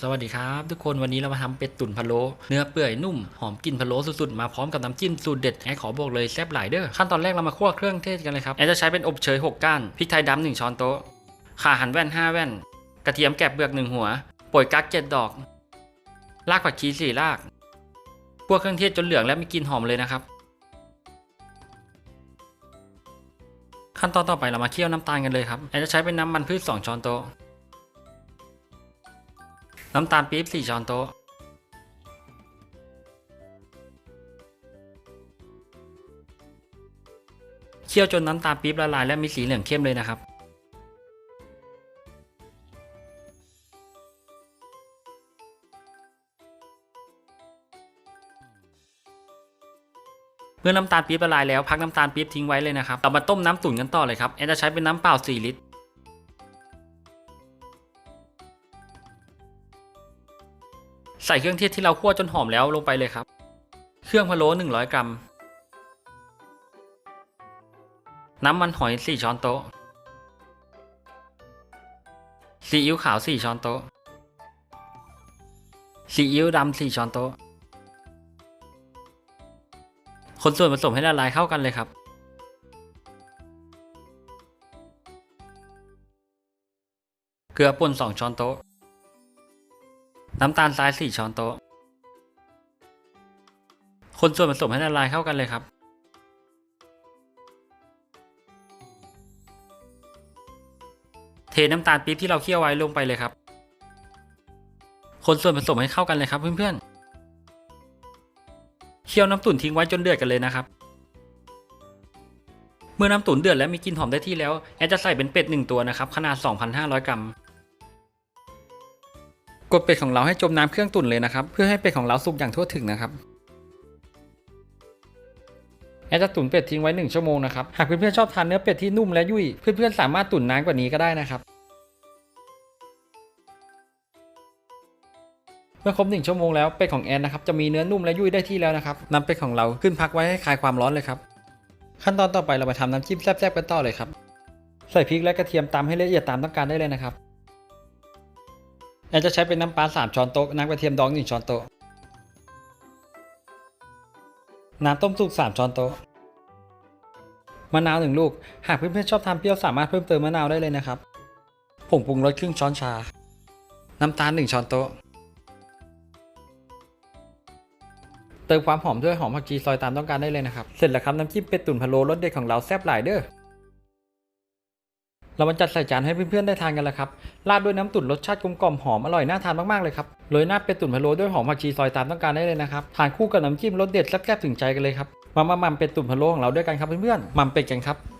สวัสดีครับ ทุกคนวันนี้เรามาทำเป็ดตุ๋นพะโล้เนื้อเปื่อยนุ่มหอมกลิ่นพะโล้สุดๆ มาพร้อมกับน้ำจิ้มสูตรเด็ดแอดขอบอกเลยแซ่บหลายเด้อขั้นตอนแรกเรามาคั่วเครื่องเทศกันเลยครับแอดจะใช้เป็นอบเชย 6 ก้านพริกไทยดำหนึ่งช้อนโต๊ะข่าหั่นแว่น 5 แว่น กระเทียมแกะเปลือกหนึ่งหัวป่วยกั๊กเจ็ดดอกรากผักชีสี่รากคั่วเครื่องเทศจนเหลืองและมีกลิ่นหอมเลยนะครับ ขั้นตอนต่อไปเรามาเคี่ยวน้ำตาลกันเลยครับแอดจะใช้เป็นน้ำมันพืช2ช้อนโต๊ะ น้ำตาลปี๊บ4ช้อนโต๊ะ เคี่ยวจนน้ำตาลปี๊บละลายและมีสีเหลืองเข้มเลยนะครับ เมื่อน้ำตาลปี๊บละลายแล้วพักน้ำตาลปี๊บทิ้งไว้เลยนะครับเรามาต้มน้ำตุ๋นกันต่อเลยครับแอนจะใช้เป็นน้ำเปล่า 4 ลิตร ใส่เครื่องเทศที่เราคั่วจนหอมแล้วลงไปเลยครับ เครื่องพะโล้100 กรัม น้ำมันหอย 4 ช้อนโต๊ะ ซีอิ๊วขาว 4 ช้อนโต๊ะ ซีอิ๊วดำ 4 ช้อนโต๊ะ คนส่วนผสมให้ละลายเข้ากันเลยครับเกลือป่น2 ช้อนโต๊ะ น้ำตาลทราย 4 ช้อนโต๊ะ คนส่วนผสมให้ละลายเข้ากันเลยครับ เทน้ำตาลปี๊บที่เราเคี่ยวไว้ลงไปเลยครับ คนส่วนผสมให้เข้ากันเลยครับเพื่อนๆ เคี่ยวน้ำตุ๋นทิ้งไว้จนเดือดกันเลยนะครับ เมื่อน้ำตุ๋นเดือดและมีกลิ่นหอมได้ที่แล้วแอดจะใส่เป็นเป็ดหนึ่งตัวนะครับขนาด 2,500 กรัม กดเป็ดของเราให้จมน้ำเครื่องตุ๋นเลยนะครับ เพื่อให้เป็ดของเราสุกอย่างทั่วถึงนะครับแอดจะตุ๋นเป็ดทิ้งไว้ 1 ชั่วโมงนะครับ หากเพื่อนๆชอบทานเนื้อเป็ดที่นุ่มและยุ่ย เพื่อนๆสามารถตุ๋นนานกว่านี้ก็ได้นะครับ เมื่อครบ 1 ชั่วโมงแล้วเป็ดของแอนนะครับจะมีเนื้อนุ่มและยุ่ยได้ที่แล้วนะครับนำเป็ดของเราขึ้นพักไว้ให้คลายความร้อนเลยครับ ขั้นตอนต่อไปเรามาทำน้ำจิ้มแซ่บๆกันต่อเลยครับ ใส่พริกและกระเทียมตามให้ละเอียดตามต้องการได้เลยนะครับ แอนจะใช้เป็นน้ำปลา3ช้อนโต๊ะน้ำกระเทียมดอง1ช้อนโต๊ะน้ำต้มสุก3ช้อนโต๊ะมะนาว1ลูก หากเพื่อนๆชอบทานเปรี้ยวสามารถเพิ่มเติมมะนาวได้เลยนะครับผงปรุงรสครึ่งช้อนชา น้ำตาล1ช้อนโต๊ะเติมความหอมด้วยหอมผักชีซอยตามต้องการได้เลยนะครับ เสร็จแล้วครับน้ำจิ้มเป็ดตุ๋นพะโล้รสเด็ดของเราแซ่บหลายเด้อ เรามาจัดใส่จานให้เพื่อนๆได้ทานกันแล้วครับ ราดด้วยน้ำตุ๋นรสชาติกลมกล่อมหอมอร่อยน่าทานมากๆเลยครับโรยหน้าเป็ดตุ๋นพะโล้ด้วยหอมผักชีซอยตามต้องการได้เลยนะครับ ทานคู่กับน้ำจิ้มรสเด็ดแซ่บๆถึงใจกันเลยครับ มามามัมเป็ดตุ๋นพะโล้ของเราด้วยกันครับเพื่อนๆมัมเป็ดกันครับ